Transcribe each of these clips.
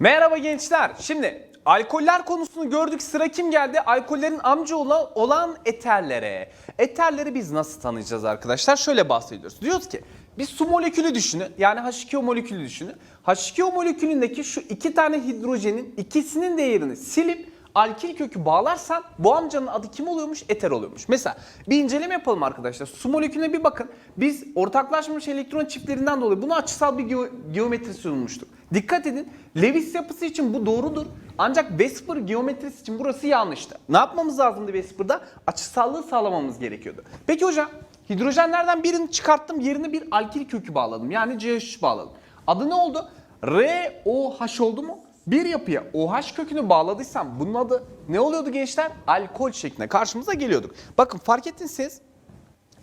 Merhaba gençler. Şimdi alkoller konusunu gördük. Sıra kim geldi? Alkollerin amca olan, eterlere. Eterleri biz nasıl tanıyacağız arkadaşlar? Şöyle bahsediyoruz. Diyoruz ki bir su molekülü düşünün. Yani H2O molekülü düşünün. H2O molekülündeki şu iki tane hidrojenin ikisinin değerini silip alkil kökü bağlarsan bu amcanın adı kim oluyormuş? Eter oluyormuş. Mesela bir inceleme yapalım arkadaşlar. Su molekülüne bir bakın. Biz ortaklaşmış elektron çiftlerinden dolayı buna açısal bir geo- geometri sunmuştuk. Dikkat edin. Lewis yapısı için bu doğrudur. Ancak Vesper geometrisi için burası yanlıştı. Ne yapmamız lazımdı Vesper'da? Açısallığı sağlamamız gerekiyordu. Peki hocam hidrojenlerden birini çıkarttım yerine bir alkil kökü bağladım. Yani CH3 bağladım. Adı ne oldu? ROH oldu mu? Bir yapıya OH kökünü bağladıysam bunun adı ne oluyordu gençler? Alkol şeklinde karşımıza geliyorduk. Bakın fark ettiyseniz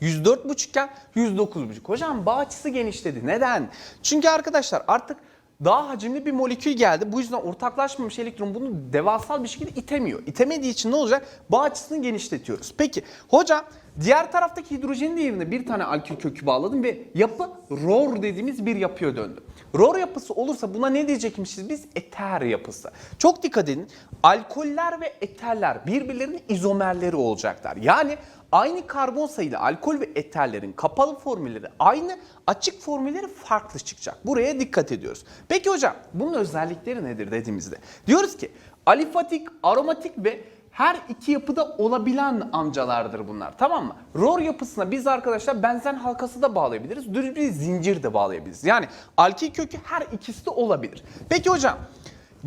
104,5 iken 109,5. Hocam bağ açısı genişledi. Neden? Çünkü arkadaşlar artık daha hacimli bir molekül geldi. Bu yüzden ortaklaşmamış elektron bunu devasal bir şekilde itemiyor. İtemediği için ne olacak? Bağ açısını genişletiyoruz. Peki hocam diğer taraftaki hidrojenin yerine bir tane alkil kökü bağladım ve yapı ROR dediğimiz bir yapıya döndü. ROR yapısı olursa buna ne diyecekmişiz biz? Eter yapısı. Çok dikkat edin. Alkoller ve eterler birbirlerinin izomerleri olacaklar. Yani Aynı karbon sayılı alkol ve eterlerin kapalı formülleri aynı, açık formülleri farklı çıkacak. Buraya dikkat ediyoruz. Peki hocam bunun özellikleri nedir dediğimizde? Diyoruz ki alifatik, aromatik ve her iki yapıda olabilen amcalardır bunlar tamam mı? ROR yapısına biz arkadaşlar benzen halkası da bağlayabiliriz. Düz bir zincir de bağlayabiliriz. Yani alkil kökü her ikisi de olabilir. Peki hocam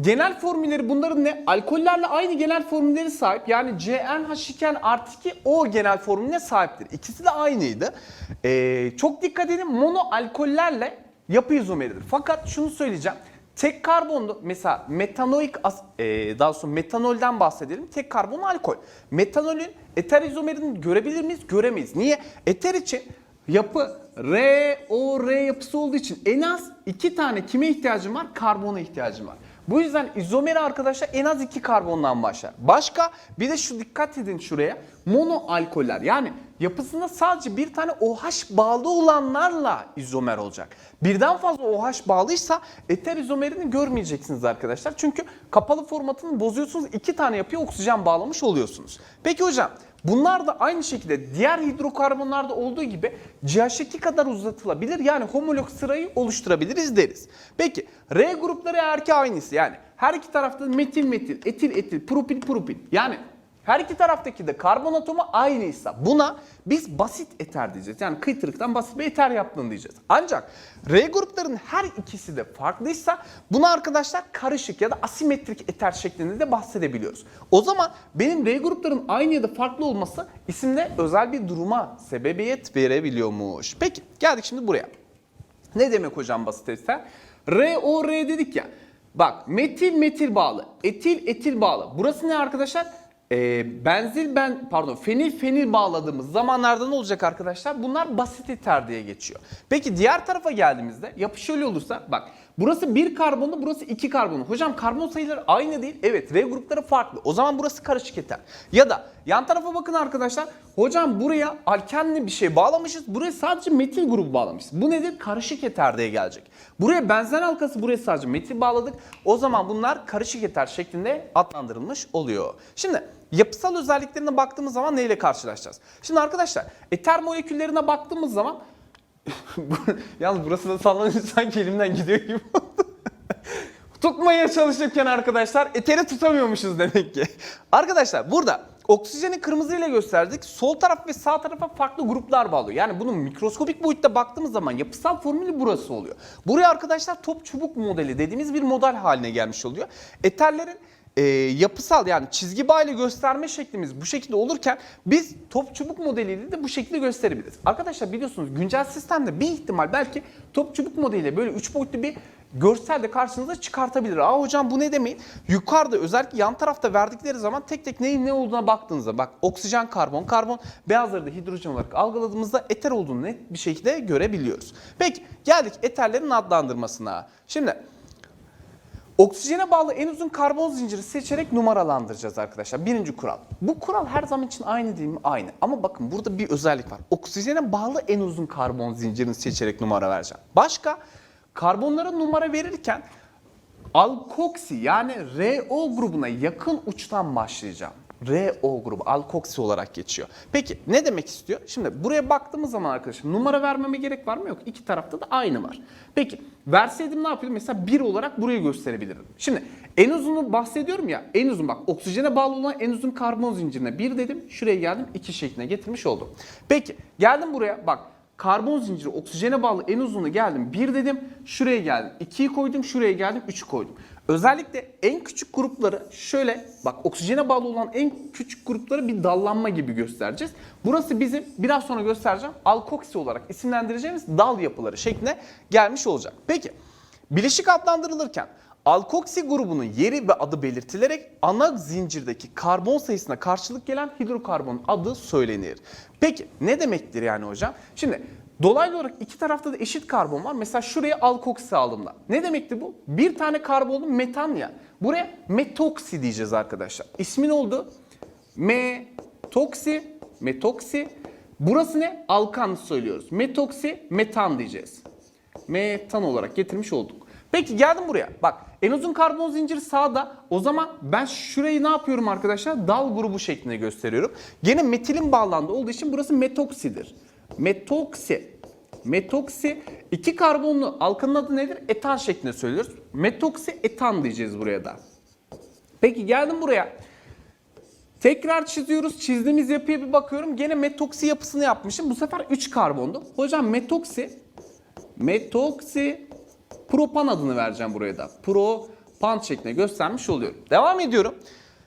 Genel formülleri bunların ne? Alkollerle aynı genel formülleri sahip. Yani CnH2 artı 2 O genel formülüne sahiptir. İkisi de aynıydı. Ee, çok dikkat edin mono alkollerle yapı izomeridir. Fakat şunu söyleyeceğim. Tek karbonlu mesela metanoik ee, daha sonra metanolden bahsedelim. Tek karbonlu alkol. Metanolün eter izomerini görebilir miyiz? Göremeyiz. Niye? Eter için yapı R, O, R yapısı olduğu için en az iki tane kime ihtiyacım var? Karbona ihtiyacım var. Bu yüzden izomeri arkadaşlar en az iki karbondan başlar. Başka bir de şu dikkat edin şuraya. Mono alkoller yani yapısında sadece bir tane OH bağlı olanlarla izomer olacak. Birden fazla OH bağlıysa eter izomerini görmeyeceksiniz arkadaşlar. Çünkü kapalı formatını bozuyorsunuz. iki tane yapıya oksijen bağlamış oluyorsunuz. Peki hocam Bunlar da aynı şekilde diğer hidrokarbonlarda olduğu gibi CH2 kadar uzatılabilir. Yani homolog sırayı oluşturabiliriz deriz. Peki R grupları eğer ki aynısı yani her iki tarafta metil metil, etil etil, propil propil yani her iki taraftaki de karbon atomu aynıysa buna biz basit eter diyeceğiz. Yani kıytırıktan basit bir eter yaptığını diyeceğiz. Ancak R gruplarının her ikisi de farklıysa buna arkadaşlar karışık ya da asimetrik eter şeklinde de bahsedebiliyoruz. O zaman benim R grupların aynı ya da farklı olması isimde özel bir duruma sebebiyet verebiliyormuş. Peki geldik şimdi buraya. Ne demek hocam basit eter? R, O, R dedik ya. Bak metil metil bağlı, etil etil bağlı. Burası ne arkadaşlar? Ee, benzil ben pardon fenil fenil bağladığımız zamanlarda ne olacak arkadaşlar? Bunlar basit eter diye geçiyor. Peki diğer tarafa geldiğimizde yapı şöyle olursa bak burası bir karbonlu burası iki karbonlu. Hocam karbon sayıları aynı değil. Evet R grupları farklı. O zaman burası karışık eter. Ya da yan tarafa bakın arkadaşlar. Hocam buraya alkenli bir şey bağlamışız. Buraya sadece metil grubu bağlamışız. Bu nedir? Karışık eter diye gelecek. Buraya benzen halkası buraya sadece metil bağladık. O zaman bunlar karışık eter şeklinde adlandırılmış oluyor. Şimdi yapısal özelliklerine baktığımız zaman neyle karşılaşacağız? Şimdi arkadaşlar eter moleküllerine baktığımız zaman Yalnız burası da sallanıyor sanki elimden gidiyor gibi. Tutmaya çalışırken arkadaşlar eteri tutamıyormuşuz demek ki. Arkadaşlar burada oksijeni kırmızı ile gösterdik. Sol taraf ve sağ tarafa farklı gruplar bağlıyor. Yani bunun mikroskopik boyutta baktığımız zaman yapısal formülü burası oluyor. Buraya arkadaşlar top çubuk modeli dediğimiz bir model haline gelmiş oluyor. Eterlerin e, yapısal yani çizgi bağ ile gösterme şeklimiz bu şekilde olurken biz top çubuk modeliyle de bu şekilde gösterebiliriz. Arkadaşlar biliyorsunuz güncel sistemde bir ihtimal belki top çubuk modeliyle böyle üç boyutlu bir görsel de karşınıza çıkartabilir. Aa hocam bu ne demeyin? Yukarıda özellikle yan tarafta verdikleri zaman tek tek neyin ne olduğuna baktığınızda bak oksijen, karbon, karbon beyazları da hidrojen olarak algıladığımızda eter olduğunu net bir şekilde görebiliyoruz. Peki geldik eterlerin adlandırmasına. Şimdi Oksijene bağlı en uzun karbon zinciri seçerek numaralandıracağız arkadaşlar. Birinci kural. Bu kural her zaman için aynı değil mi? Aynı. Ama bakın burada bir özellik var. Oksijene bağlı en uzun karbon zincirini seçerek numara vereceğim. Başka karbonlara numara verirken alkoksi yani RO grubuna yakın uçtan başlayacağım. RO grubu alkoksi olarak geçiyor. Peki ne demek istiyor? Şimdi buraya baktığımız zaman arkadaşım numara vermeme gerek var mı? Yok. İki tarafta da aynı var. Peki verseydim ne yapıyordum? Mesela 1 olarak burayı gösterebilirdim. Şimdi en uzunu bahsediyorum ya. En uzun bak oksijene bağlı olan en uzun karbon zincirine 1 dedim. Şuraya geldim 2 şekline getirmiş oldum. Peki geldim buraya bak karbon zinciri oksijene bağlı en uzunu geldim 1 dedim. Şuraya geldim 2'yi koydum. Şuraya geldim 3'ü koydum. Özellikle en küçük grupları şöyle bak oksijene bağlı olan en küçük grupları bir dallanma gibi göstereceğiz. Burası bizim biraz sonra göstereceğim alkoksi olarak isimlendireceğimiz dal yapıları şekline gelmiş olacak. Peki bileşik adlandırılırken alkoksi grubunun yeri ve adı belirtilerek ana zincirdeki karbon sayısına karşılık gelen hidrokarbonun adı söylenir. Peki ne demektir yani hocam? Şimdi Dolaylı olarak iki tarafta da eşit karbon var. Mesela şuraya alkoksi aldığımda. Ne demekti bu? Bir tane karbonlu metan ya. Buraya metoksi diyeceğiz arkadaşlar. İsmi ne oldu? Metoksi, metoksi. Burası ne? Alkan söylüyoruz. Metoksi, metan diyeceğiz. Metan olarak getirmiş olduk. Peki geldim buraya. Bak en uzun karbon zinciri sağda. O zaman ben şurayı ne yapıyorum arkadaşlar? Dal grubu şeklinde gösteriyorum. Gene metilin bağlandığı olduğu için burası metoksidir. Metoksi. Metoksi iki karbonlu alkanın adı nedir? Etan şeklinde söylüyoruz. Metoksi etan diyeceğiz buraya da. Peki geldim buraya. Tekrar çiziyoruz. Çizdiğimiz yapıya bir bakıyorum. Gene metoksi yapısını yapmışım. Bu sefer 3 karbondu. Hocam metoksi metoksi propan adını vereceğim buraya da. Propan şeklinde göstermiş oluyorum. Devam ediyorum.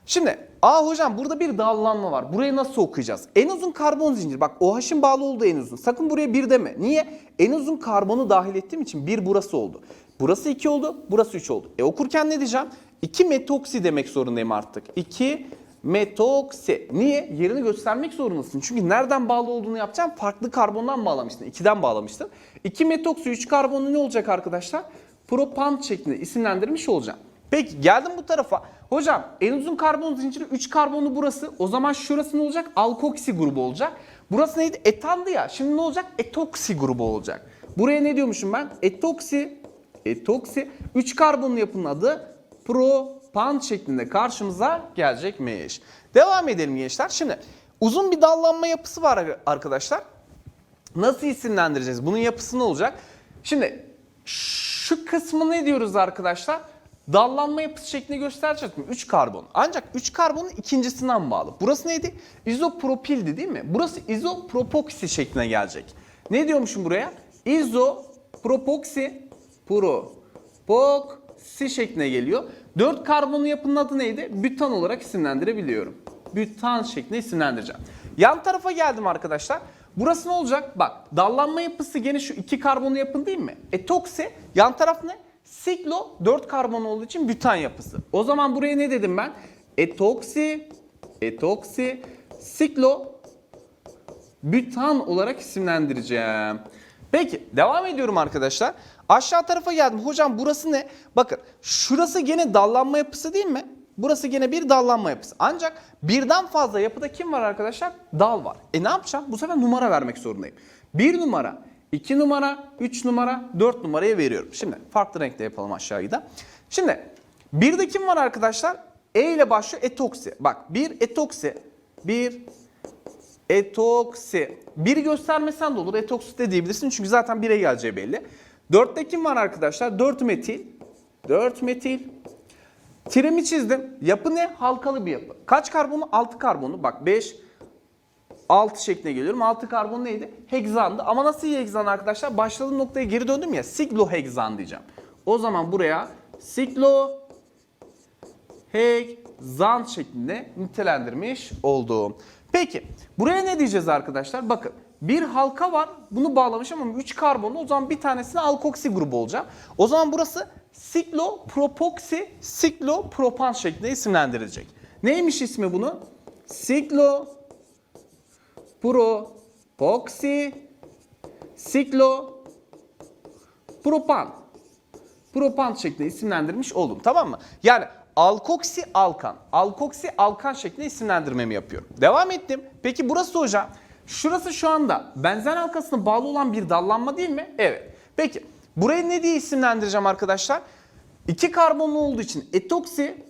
Şimdi aa hocam burada bir dallanma var. Burayı nasıl okuyacağız? En uzun karbon zincir. Bak OH'ın bağlı olduğu en uzun. Sakın buraya bir deme. Niye? En uzun karbonu dahil ettiğim için bir burası oldu. Burası 2 oldu, burası 3 oldu. E okurken ne diyeceğim? 2 metoksi demek zorundayım artık. 2 metoksi. Niye? Yerini göstermek zorundasın. Çünkü nereden bağlı olduğunu yapacağım. Farklı karbondan bağlamıştın. 2'den bağlamıştın. 2 metoksi 3 karbonu ne olacak arkadaşlar? Propan şeklinde isimlendirmiş olacağım. Peki geldim bu tarafa. Hocam en uzun karbon zinciri 3 karbonlu burası. O zaman şurası ne olacak? Alkoksi grubu olacak. Burası neydi? Etandı ya. Şimdi ne olacak? Etoksi grubu olacak. Buraya ne diyormuşum ben? Etoksi, etoksi. 3 karbonlu yapının adı propan şeklinde karşımıza gelecekmiş. Devam edelim gençler. Şimdi uzun bir dallanma yapısı var arkadaşlar. Nasıl isimlendireceğiz? Bunun yapısı ne olacak? Şimdi şu kısmı ne diyoruz arkadaşlar? Dallanma yapısı şeklinde göstereceğiz mi? 3 karbon. Ancak 3 karbonun ikincisinden bağlı. Burası neydi? İzopropildi değil mi? Burası izopropoksi şekline gelecek. Ne diyormuşum buraya? İzopropoksi propoksi şekline geliyor. 4 karbonun yapının adı neydi? Bütan olarak isimlendirebiliyorum. Bütan şeklinde isimlendireceğim. Yan tarafa geldim arkadaşlar. Burası ne olacak? Bak dallanma yapısı gene şu iki karbonlu yapın değil mi? Etoksi yan taraf ne? Siklo 4 karbon olduğu için bütan yapısı. O zaman buraya ne dedim ben? Etoksi, etoksi, siklo, bütan olarak isimlendireceğim. Peki devam ediyorum arkadaşlar. Aşağı tarafa geldim. Hocam burası ne? Bakın şurası gene dallanma yapısı değil mi? Burası gene bir dallanma yapısı. Ancak birden fazla yapıda kim var arkadaşlar? Dal var. E ne yapacağım? Bu sefer numara vermek zorundayım. Bir numara, iki numara, üç numara, dört numaraya veriyorum. Şimdi farklı renkte yapalım aşağıyı da. Şimdi birde kim var arkadaşlar? E ile başlıyor etoksi. Bak bir etoksi, bir etoksi. Biri göstermesen de olur. Etoksi de diyebilirsin çünkü zaten 1'e geleceği belli. Dörtte kim var arkadaşlar? 4 metil. 4 metil. Tiremi çizdim. Yapı ne? Halkalı bir yapı. Kaç karbonu? 6 karbonu. Bak 5, 6 şekline geliyorum. 6 karbon neydi? Hegzandı. Ama nasıl hegzan arkadaşlar? Başladığım noktaya geri döndüm ya. Siklohegzan diyeceğim. O zaman buraya siklo hegzan şeklinde nitelendirmiş oldum. Peki buraya ne diyeceğiz arkadaşlar? Bakın bir halka var. Bunu bağlamışım ama 3 karbonlu. O zaman bir tanesine alkoksi grubu olacak. O zaman burası siklopropoksi siklopropan şeklinde isimlendirilecek. Neymiş ismi bunu? Siklo propoksi siklo propan propan şeklinde isimlendirmiş oldum tamam mı? Yani alkoksi alkan, alkoksi alkan şeklinde isimlendirmemi yapıyorum. Devam ettim. Peki burası hocam, şurası şu anda benzen halkasına bağlı olan bir dallanma değil mi? Evet. Peki burayı ne diye isimlendireceğim arkadaşlar? İki karbonlu olduğu için etoksi,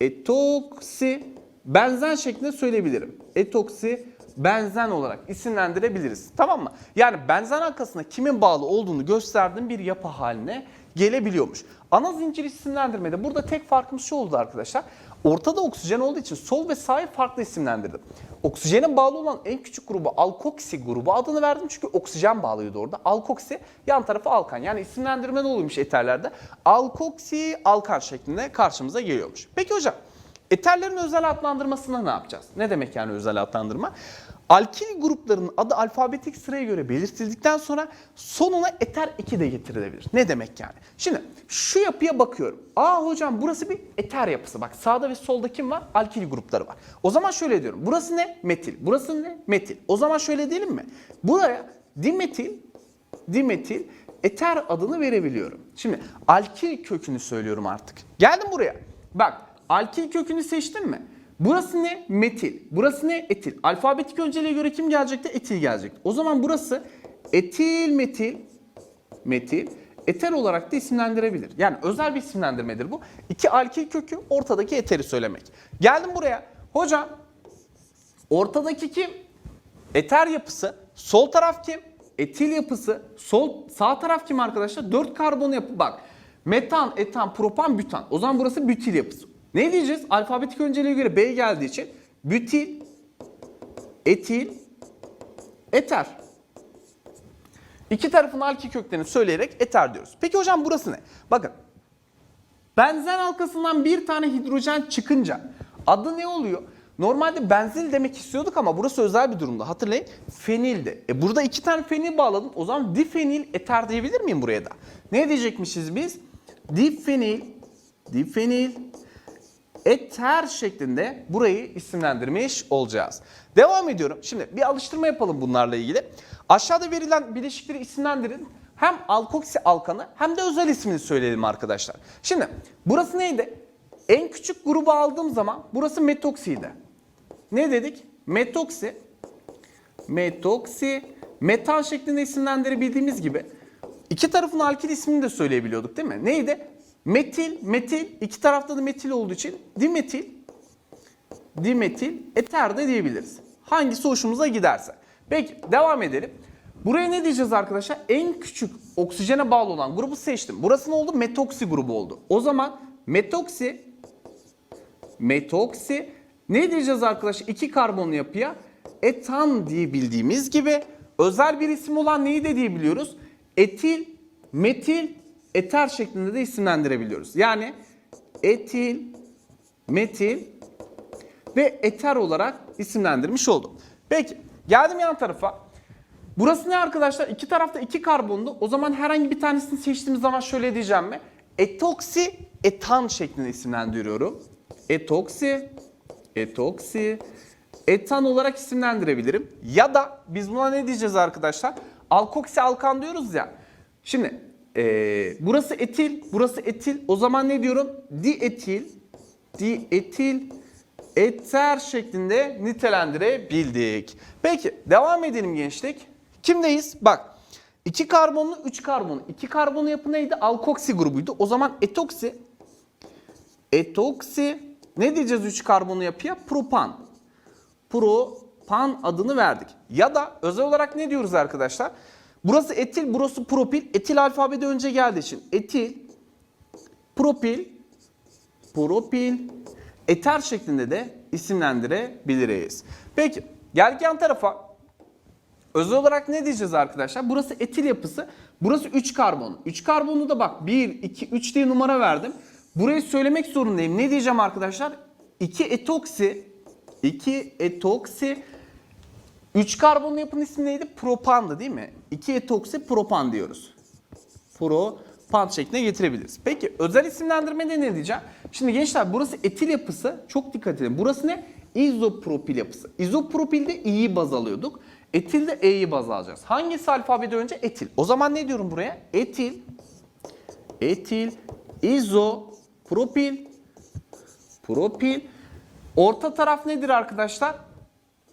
etoksi benzen şeklinde söyleyebilirim. Etoksi benzen olarak isimlendirebiliriz. Tamam mı? Yani benzen halkasına kimin bağlı olduğunu gösterdiğim bir yapı haline gelebiliyormuş. Ana zincir isimlendirmede burada tek farkımız şu oldu arkadaşlar. Ortada oksijen olduğu için sol ve sağı farklı isimlendirdim. Oksijene bağlı olan en küçük grubu alkoksi grubu adını verdim çünkü oksijen bağlıydı orada. Alkoksi yan tarafı alkan. Yani isimlendirme ne oluyormuş eterlerde? Alkoksi alkan şeklinde karşımıza geliyormuş. Peki hocam eterlerin özel adlandırmasına ne yapacağız? Ne demek yani özel adlandırma? Alkil gruplarının adı alfabetik sıraya göre belirtildikten sonra sonuna eter 2 de getirilebilir. Ne demek yani? Şimdi şu yapıya bakıyorum. Aa hocam burası bir eter yapısı. Bak sağda ve solda kim var? Alkil grupları var. O zaman şöyle diyorum. Burası ne? Metil. Burası ne? Metil. O zaman şöyle diyelim mi? Buraya dimetil, dimetil eter adını verebiliyorum. Şimdi alkil kökünü söylüyorum artık. Geldim buraya. Bak alkil kökünü seçtim mi? Burası ne? Metil. Burası ne? Etil. Alfabetik önceliğe göre kim gelecekti? Etil gelecekti. O zaman burası etil metil metil eter olarak da isimlendirebilir. Yani özel bir isimlendirmedir bu. İki alkil kökü ortadaki eteri söylemek. Geldim buraya. Hocam ortadaki kim? Eter yapısı. Sol taraf kim? Etil yapısı. Sol sağ taraf kim arkadaşlar? 4 karbon yapı. Bak. Metan, etan, propan, bütan. O zaman burası bütil yapısı. Ne diyeceğiz? Alfabetik önceliğe göre B geldiği için bütil, etil, eter. İki tarafın alki köklerini söyleyerek eter diyoruz. Peki hocam burası ne? Bakın. Benzen halkasından bir tane hidrojen çıkınca adı ne oluyor? Normalde benzil demek istiyorduk ama burası özel bir durumda. Hatırlayın fenildi. E burada iki tane fenil bağladım. O zaman difenil eter diyebilir miyim buraya da? Ne diyecekmişiz biz? Difenil, difenil eter şeklinde burayı isimlendirmiş olacağız. Devam ediyorum. Şimdi bir alıştırma yapalım bunlarla ilgili. Aşağıda verilen bileşikleri isimlendirin. Hem alkoksi alkanı hem de özel ismini söyleyelim arkadaşlar. Şimdi burası neydi? En küçük grubu aldığım zaman burası metoksiydi. Ne dedik? Metoksi, metoksi, metan şeklinde isimlendirebildiğimiz gibi iki tarafın alkil ismini de söyleyebiliyorduk değil mi? Neydi? Metil, metil, iki tarafta da metil olduğu için dimetil, dimetil, eter de diyebiliriz. Hangisi hoşumuza giderse. Peki devam edelim. Buraya ne diyeceğiz arkadaşlar? En küçük oksijene bağlı olan grubu seçtim. Burası ne oldu? Metoksi grubu oldu. O zaman metoksi, metoksi ne diyeceğiz arkadaşlar? İki karbonlu yapıya etan diyebildiğimiz gibi özel bir isim olan neyi de diyebiliyoruz? Etil, metil, eter şeklinde de isimlendirebiliyoruz. Yani etil, metil ve eter olarak isimlendirmiş oldum. Peki geldim yan tarafa. Burası ne arkadaşlar? İki tarafta iki karbonlu. O zaman herhangi bir tanesini seçtiğimiz zaman şöyle diyeceğim mi? Etoksi etan şeklinde isimlendiriyorum. Etoksi, etoksi, etan olarak isimlendirebilirim. Ya da biz buna ne diyeceğiz arkadaşlar? Alkoksi alkan diyoruz ya. Şimdi ee, burası etil, burası etil. O zaman ne diyorum? Dietil, dietil, eter şeklinde nitelendirebildik. Peki devam edelim gençlik. Kimdeyiz? Bak. 2 karbonlu 3 karbonlu. 2 karbonlu yapı neydi? Alkoksi grubuydu. O zaman etoksi. Etoksi. Ne diyeceğiz 3 karbonlu yapıya? Propan. Propan adını verdik. Ya da özel olarak ne diyoruz arkadaşlar? Burası etil, burası propil. Etil alfabede önce geldiği için etil, propil, propil, eter şeklinde de isimlendirebiliriz. Peki geldik yan tarafa. Özel olarak ne diyeceğiz arkadaşlar? Burası etil yapısı. Burası 3 karbon. 3 karbonu da bak 1, 2, 3 diye numara verdim. Burayı söylemek zorundayım. Ne diyeceğim arkadaşlar? 2 etoksi, 2 etoksi 3 karbonlu yapının ismi neydi? Propandı değil mi? 2 etoksi propan diyoruz. Propan şekline getirebiliriz. Peki özel isimlendirmede ne diyeceğim? Şimdi gençler burası etil yapısı. Çok dikkat edin. Burası ne? İzopropil yapısı. İzopropilde i'yi baz alıyorduk. Etilde e'yi baz alacağız. Hangisi alfabede önce? Etil. O zaman ne diyorum buraya? Etil, etil, izopropil, propil. Orta taraf nedir arkadaşlar?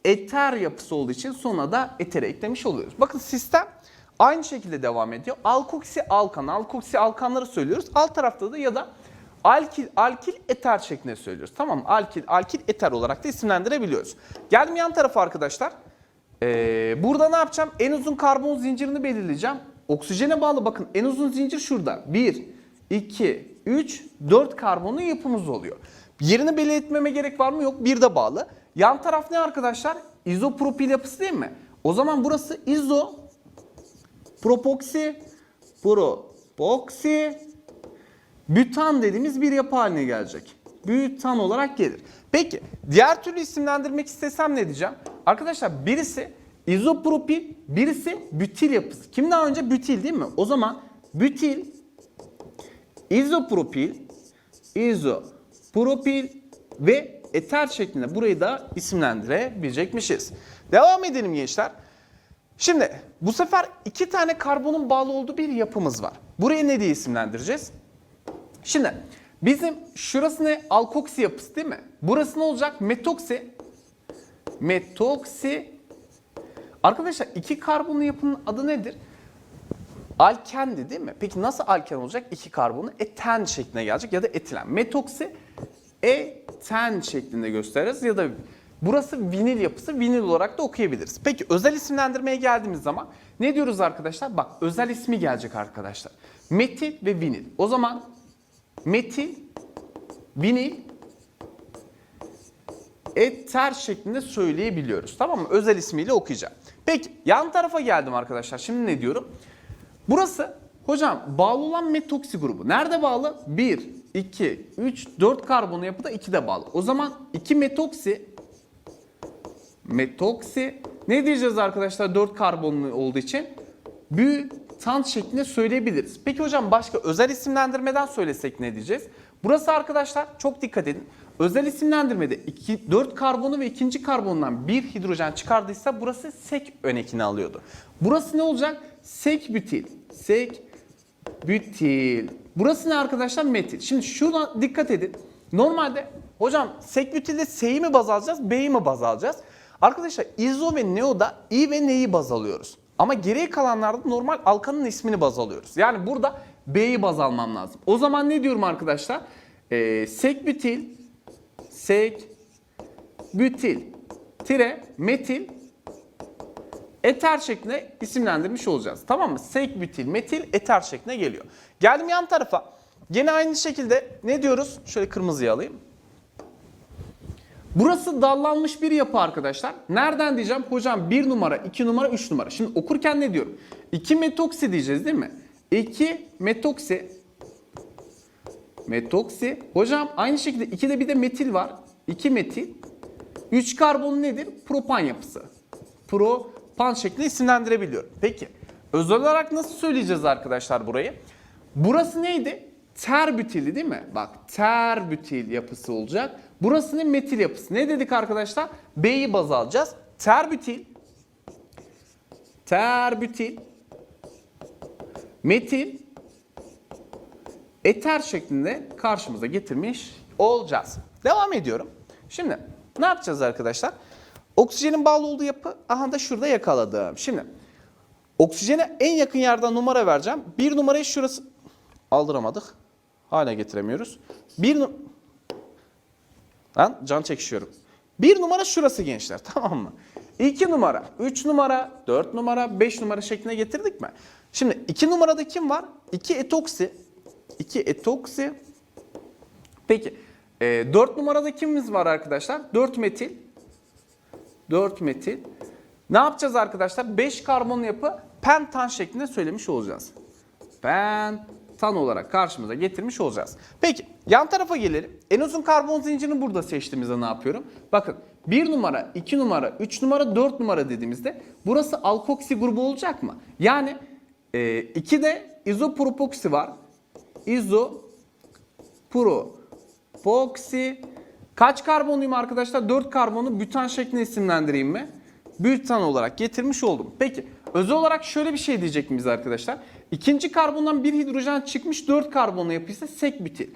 Eter yapısı olduğu için sona da etere eklemiş oluyoruz. Bakın sistem Aynı şekilde devam ediyor. Alkoksi alkan, alkoksi alkanları söylüyoruz. Alt tarafta da ya da alkil, alkil eter şeklinde söylüyoruz. Tamam mı? Alkil, alkil eter olarak da isimlendirebiliyoruz. Geldim yan tarafa arkadaşlar. Ee, burada ne yapacağım? En uzun karbon zincirini belirleyeceğim. Oksijene bağlı bakın en uzun zincir şurada. 1, 2, 3, 4 karbonlu yapımız oluyor. Yerini belirtmeme gerek var mı? Yok. Bir de bağlı. Yan taraf ne arkadaşlar? İzopropil yapısı değil mi? O zaman burası izo propoksi, propoksi, bütan dediğimiz bir yapı haline gelecek. Bütan olarak gelir. Peki diğer türlü isimlendirmek istesem ne diyeceğim? Arkadaşlar birisi izopropil, birisi bütil yapısı. Kim daha önce? Bütil değil mi? O zaman bütil, izopropil, izopropil ve eter şeklinde burayı da isimlendirebilecekmişiz. Devam edelim gençler. Şimdi bu sefer iki tane karbonun bağlı olduğu bir yapımız var. Burayı ne diye isimlendireceğiz? Şimdi bizim şurası ne? Alkoksi yapısı değil mi? Burası ne olacak? Metoksi. Metoksi. Arkadaşlar iki karbonlu yapının adı nedir? Alkendi değil mi? Peki nasıl alken olacak? İki karbonu eten şekline gelecek ya da etilen. Metoksi eten şeklinde gösteririz ya da burası vinil yapısı vinil olarak da okuyabiliriz. Peki özel isimlendirmeye geldiğimiz zaman ne diyoruz arkadaşlar? Bak özel ismi gelecek arkadaşlar. Metil ve vinil. O zaman metil, vinil, eter şeklinde söyleyebiliyoruz. Tamam mı? Özel ismiyle okuyacağım. Peki yan tarafa geldim arkadaşlar. Şimdi ne diyorum? Burası hocam bağlı olan metoksi grubu. Nerede bağlı? 1, 2, 3, 4 karbonu yapıda 2 de bağlı. O zaman 2 metoksi metoksi ne diyeceğiz arkadaşlar 4 karbonlu olduğu için? Bütan şeklinde söyleyebiliriz. Peki hocam başka özel isimlendirmeden söylesek ne diyeceğiz? Burası arkadaşlar çok dikkat edin. Özel isimlendirmede 2, 4 karbonu ve ikinci karbondan bir hidrojen çıkardıysa burası sek önekini alıyordu. Burası ne olacak? Sek bütil. Sek bütil. Burası ne arkadaşlar? Metil. Şimdi şuradan dikkat edin. Normalde hocam sek bütilde S'yi mi baz alacağız, B'yi mi baz alacağız? Arkadaşlar izo ve neoda i ve neyi baz alıyoruz. Ama geriye kalanlarda normal alkanın ismini baz alıyoruz. Yani burada B'yi baz almam lazım. O zaman ne diyorum arkadaşlar? Ee, sek bütil, sek tire, metil, eter şeklinde isimlendirmiş olacağız. Tamam mı? Sek bütil, metil, eter şeklinde geliyor. Geldim yan tarafa. Gene aynı şekilde ne diyoruz? Şöyle kırmızıyı alayım. Burası dallanmış bir yapı arkadaşlar. Nereden diyeceğim? Hocam 1 numara, 2 numara, 3 numara. Şimdi okurken ne diyorum? 2 metoksi diyeceğiz değil mi? 2 metoksi. Metoksi. Hocam aynı şekilde 2'de bir de metil var. 2 metil. 3 karbon nedir? Propan yapısı. Propan şeklinde isimlendirebiliyorum. Peki özel olarak nasıl söyleyeceğiz arkadaşlar burayı? Burası neydi? Terbütilli değil mi? Bak terbütil yapısı olacak. Burası ne? Metil yapısı. Ne dedik arkadaşlar? B'yi baz alacağız. Terbütil. Terbütil. Metil. Eter şeklinde karşımıza getirmiş olacağız. Devam ediyorum. Şimdi ne yapacağız arkadaşlar? Oksijenin bağlı olduğu yapı aha da şurada yakaladım. Şimdi oksijene en yakın yerden numara vereceğim. Bir numarayı şurası aldıramadık. Hala getiremiyoruz. Bir nu- Lan can çekişiyorum. Bir numara şurası gençler tamam mı? İki numara, üç numara, dört numara, beş numara şeklinde getirdik mi? Şimdi iki numarada kim var? İki etoksi. İki etoksi. Peki e, dört numarada kimimiz var arkadaşlar? Dört metil. Dört metil. Ne yapacağız arkadaşlar? 5 karbonlu yapı pentan şeklinde söylemiş olacağız. Pentan olarak karşımıza getirmiş olacağız. Peki yan tarafa gelelim. En uzun karbon zincirini burada seçtiğimizde ne yapıyorum? Bakın 1 numara, 2 numara, 3 numara, 4 numara dediğimizde burası alkoksi grubu olacak mı? Yani 2'de izopropoksi var. Izopropoksi Kaç karbonluyum arkadaşlar? 4 karbonu bütan şeklinde isimlendireyim mi? Bütan olarak getirmiş oldum. Peki özel olarak şöyle bir şey diyecek miyiz arkadaşlar? İkinci karbondan bir hidrojen çıkmış 4 karbonlu yapıysa sek bütil.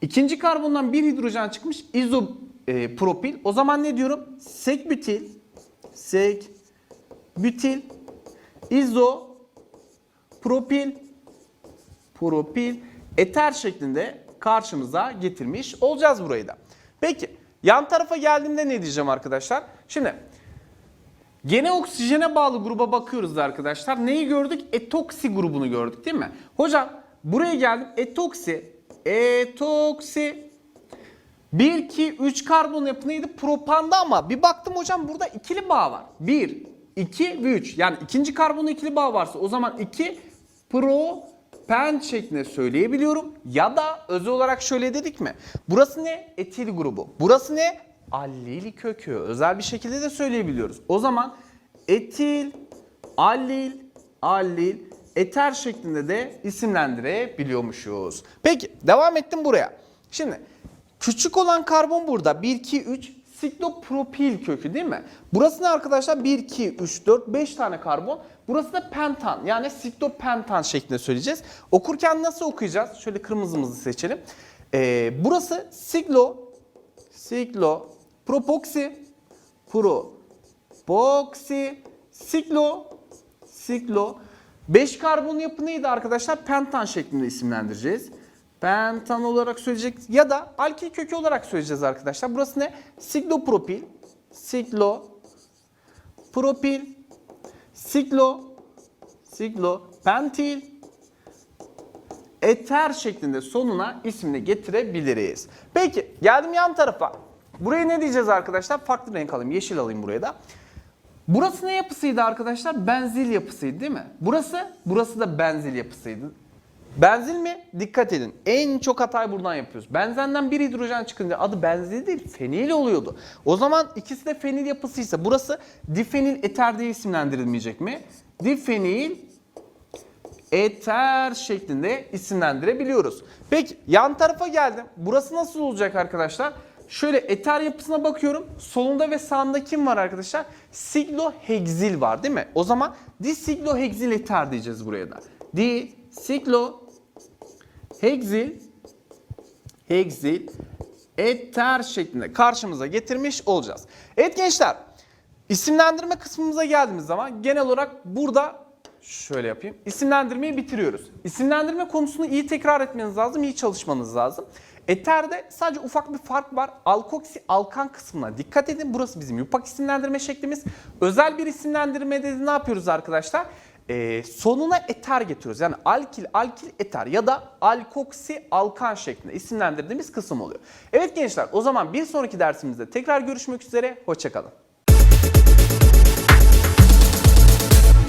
İkinci karbondan bir hidrojen çıkmış izopropil. O zaman ne diyorum? Sek bütil, sek bütil, izo propil, propil, eter şeklinde karşımıza getirmiş olacağız burayı da. Peki yan tarafa geldiğimde ne diyeceğim arkadaşlar? Şimdi Gene oksijene bağlı gruba bakıyoruz arkadaşlar. Neyi gördük? Etoksi grubunu gördük değil mi? Hocam buraya geldim. Etoksi, etoksi 1, 2, 3 karbon yapı neydi? Propanda ama bir baktım hocam burada ikili bağ var. 1, 2 ve 3. Yani ikinci karbonun ikili bağ varsa o zaman 2 propen şeklinde söyleyebiliyorum. Ya da özel olarak şöyle dedik mi? Burası ne? Etil grubu. Burası ne? Allil kökü. Özel bir şekilde de söyleyebiliyoruz. O zaman etil, allil, allil, eter şeklinde de isimlendirebiliyormuşuz. Peki devam ettim buraya. Şimdi küçük olan karbon burada 1, 2, 3 siklopropil kökü değil mi? Burası ne arkadaşlar? 1, 2, 3, 4, 5 tane karbon. Burası da pentan yani siklopentan şeklinde söyleyeceğiz. Okurken nasıl okuyacağız? Şöyle kırmızımızı seçelim. Ee, burası siklo, siklo, propoksi, propoksi, siklo, siklo. 5 karbon yapı neydi arkadaşlar? Pentan şeklinde isimlendireceğiz. Pentan olarak söyleyecek ya da alkil kökü olarak söyleyeceğiz arkadaşlar. Burası ne? Siklopropil, siklo, propil, siklo, siklo, pentil, eter şeklinde sonuna ismini getirebiliriz. Peki geldim yan tarafa. Buraya ne diyeceğiz arkadaşlar? Farklı renk alayım. Yeşil alayım buraya da. Burası ne yapısıydı arkadaşlar? Benzil yapısıydı değil mi? Burası, burası da benzil yapısıydı. Benzil mi? Dikkat edin. En çok hatayı buradan yapıyoruz. Benzenden bir hidrojen çıkınca adı benzil değil fenil oluyordu. O zaman ikisi de fenil yapısıysa burası difenil eter diye isimlendirilmeyecek mi? Difenil eter şeklinde isimlendirebiliyoruz. Peki yan tarafa geldim. Burası nasıl olacak arkadaşlar? Şöyle eter yapısına bakıyorum. Solunda ve sağında kim var arkadaşlar? Sikloheksil var değil mi? O zaman disikloheksil eter diyeceğiz buraya da. Disikloheksil heksil eter şeklinde karşımıza getirmiş olacağız. Evet gençler isimlendirme kısmımıza geldiğimiz zaman genel olarak burada şöyle yapayım. İsimlendirmeyi bitiriyoruz. İsimlendirme konusunu iyi tekrar etmeniz lazım, iyi çalışmanız lazım. Eterde sadece ufak bir fark var. Alkoksi alkan kısmına dikkat edin. Burası bizim yupak isimlendirme şeklimiz. Özel bir isimlendirmede de ne yapıyoruz arkadaşlar? Ee, sonuna eter getiriyoruz. Yani alkil, alkil, eter ya da alkoksi, alkan şeklinde isimlendirdiğimiz kısım oluyor. Evet gençler o zaman bir sonraki dersimizde tekrar görüşmek üzere. Hoşçakalın.